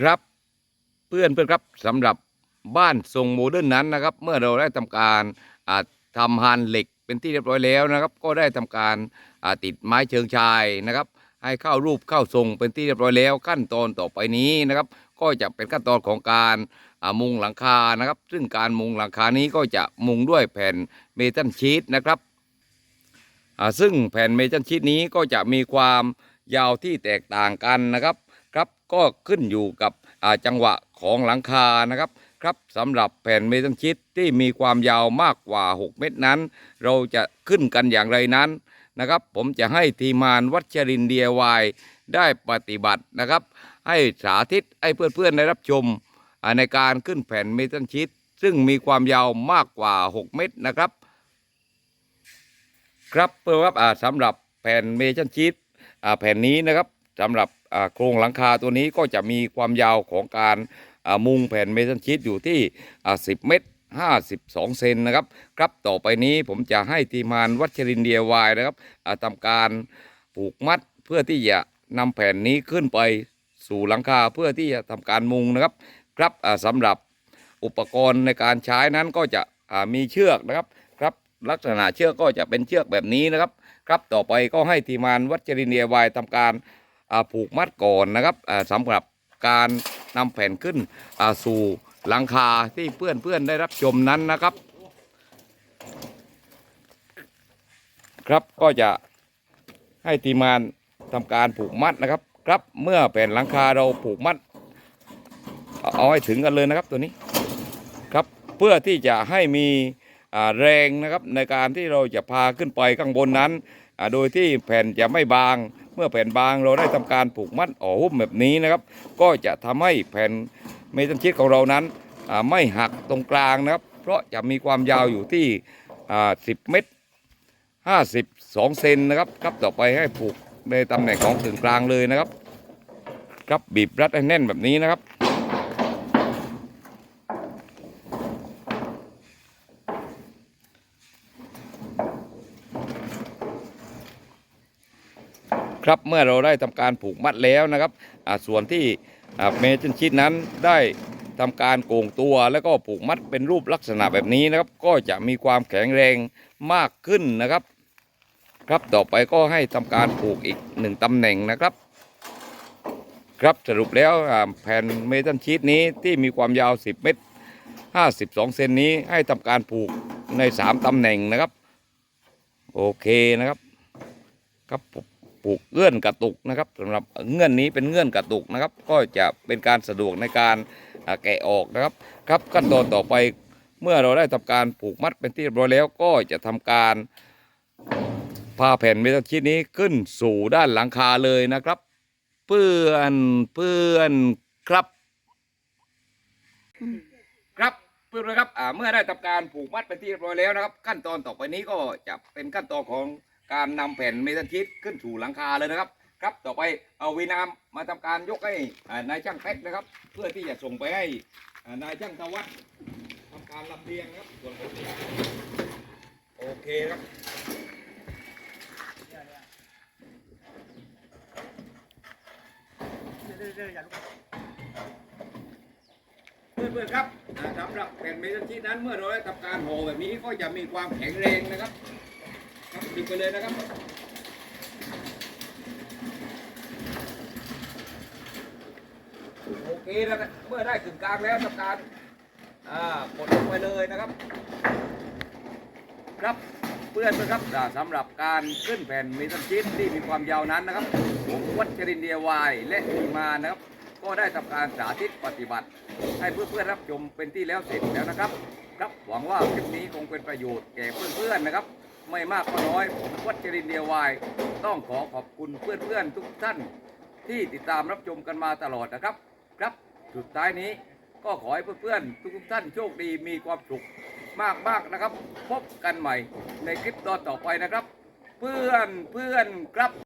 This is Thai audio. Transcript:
ครับเพื่อนเพื่อนครับสำหรับบ้านทรงโมเดิร์นนั้นนะครับ เมื่อเราได้ทำการอ่าทำฮานเหล็กเป็นที่เรียบร้อยแล้วนะครับ ก็ได้ทำการติดไม้เชิงชายนะครับ ให้เข้ารูปเข้าทรงเป็นที่เรียบร้อยแล้ว ขั้นตอนต่อไปนี้นะครับ ก็จะเป็นขั้นตอนของการมุงหลังคานะครับ ซึ่งการมุงหลังคานี้ก็จะมุงด้วยแผ่นเมทัลชีตนะครับซึ่งแผ่นเมทัลชีตนี้ก็จะมีความยาวที่แตกต่างกันนะครับ ครับก็ขึ้นอยู่กับจังหวะของหลังคานะครับครับสำหรับแผ่นเมทัลชีตที่มีความยาวมากกว่า 6 เมตรนั้น เราจะขึ้นกันอย่างไรนั้นนะครับ ผมจะให้ทีมงานวัชรินเดียวายได้ปฏิบัตินะครับ ให้สาธิตให้เพื่อนๆได้รับชมในการขึ้นแผ่นเมทัลชีตซึ่งมีความยาวมากกว่า 6 เมตรนะครับ ครับเพื่อว่าอ่าสำหรับแผ่นเมทัลชีตแผ่นนี้นะครับสำหรับ โครงหลังคาตัวนี้ก็จะมีความยาวของการมุงแผ่นเมทัลชีตอยู่ที่ 10 เมตร 52 เซนนะครับ ครับต่อไปนี้ผมจะให้ทีมานวัชรินเดียวายนะครับทำการผูกมัดเพื่อที่จะนำแผ่นนี้ขึ้นไปสู่หลังคาเพื่อที่จะทำการมุงนะครับ ครับสำหรับอุปกรณ์ในการใช้นั้นก็จะมีเชือกนะครับครับ ลักษณะเชือกก็จะเป็นเชือกแบบนี้นะครับ ครับต่อไปก็ให้ทีมานวัชรินเดียวายทำการ ผูกมัดก่อนนะครับอ่าสำหรับการนำแผ่นขึ้นสู่หลังคาที่เพื่อนเพื่อนๆได้รับชมนั้นนะครับ ครับก็จะให้ทีมงานทำการผูกมัดนะครับ ครับเมื่อแผ่นหลังคาเราผูกมัดเอาให้ถึงกันเลยนะครับตัวนี้ครับเพื่อที่จะให้มีแรงนะครับในการที่เราจะพาขึ้นไปข้างบนนั้น โดยที่แผ่นจะไม่บาง เมื่อแผ่นบางเราได้ทำการผูกมัดอ่อหุ้มแบบนี้นะครับ ก็จะทำให้แผ่นเมทัลชีตของเรานั้นไม่หักตรงกลางนะครับ เพราะจะมีความยาวอยู่ที่ 10 เมตร 52 เซนนะครับครับต่อไปให้ผูกในตำแหน่งของกึ่งกลางเลยนะครับ ครับบีบรัดให้แน่นแบบนี้นะครับ ครับเมื่อเราได้ทำการผูกมัดแล้วนะครับอ่าส่วนที่เมจินชิดนั้นได้ทำการโก่งตัวแล้วก็ผูกมัดเป็นรูปลักษณะแบบนี้นะครับ ก็จะมีความแข็งแรงมากขึ้นนะครับ ครับต่อไปก็ให้ทำการผูกอีกหนึ่งตำแหน่งนะครับ ครับสรุปแล้วแผ่นเมทัลชีตนี้ที่มีความยาว 10 เมตร 52 เซนนี้ให้ทำการผูกใน 3ตำแหน่งนะครับ โอเคนะครับ ครับ ผูกปลูกเงื่อนกระตุกนะครับสำหรับเงื่อนนี้เป็นเงื่อนกระตุกนะครับ ก็จะเป็นการสะดวกในการแกะออกนะครับครับขั้นตอนต่อไปเมื่อเราได้ทำการผูกมัดเป็นที่เรียบร้อยแล้วก็จะทำการพาแผ่นเมทัลชีตนี้ขึ้นสู่ด้านหลังคาเลยนะครับ เพื่อนเพื่อนครับ ครับเพื่อนครับอ่าเมื่อได้ทำการผูกมัดเป็นที่เรียบร้อยแล้วนะครับ ขั้นตอนต่อไปนี้ก็จะเป็นขั้นตอนของ การนำแผ่นเมทัลชีตขึ้นสู่หลังคาเลยนะครับ ครับต่อไปเอาวีนามมาทำการยกให้นายช่างแพ็คนะครับ เพื่อที่จะส่งไปให้นายช่างทวัฒน์ทำการลำเลียงครับส่วนผมโอเคครับเพื่อนๆครับอ่าสำหรับแผ่นเมทัลชีตนั้นเมื่อเราได้ทำการห่อแบบนี้ก็จะมีความแข็งแรงนะครับ ครับดึงไปเลยนะครับโอเคแล้วนะเมื่อได้กึ่งกลางแล้วทำการอ่ากดลงไปเลยนะครับ ครับเพื่อนเพื่อนครับสำหรับการขึ้นแผ่นเมทัลชีตที่มีความยาวนั้นนะครับผมวัชรินเดียวายและทีมานะครับ ก็ได้ทำการสาธิตปฏิบัติ ให้เพื่อนๆรับชมเป็นที่แล้วเสร็จแล้วนะครับ ครับหวังว่าคลิปนี้คงเป็นประโยชน์แก่เพื่อนๆนะครับ ไม่มากก็น้อย ผมวัชรินเดียวาย ต้องขอขอบคุณเพื่อนๆทุกท่าน ที่ติดตามรับชมกันมาตลอดนะครับ ครับสุดท้ายนี้ก็ขอให้เพื่อนๆทุกท่านโชคดีมีความสุขมากๆนะครับ พบกันใหม่ในคลิปตอนต่อไปนะครับ เพื่อนเพื่อนครับ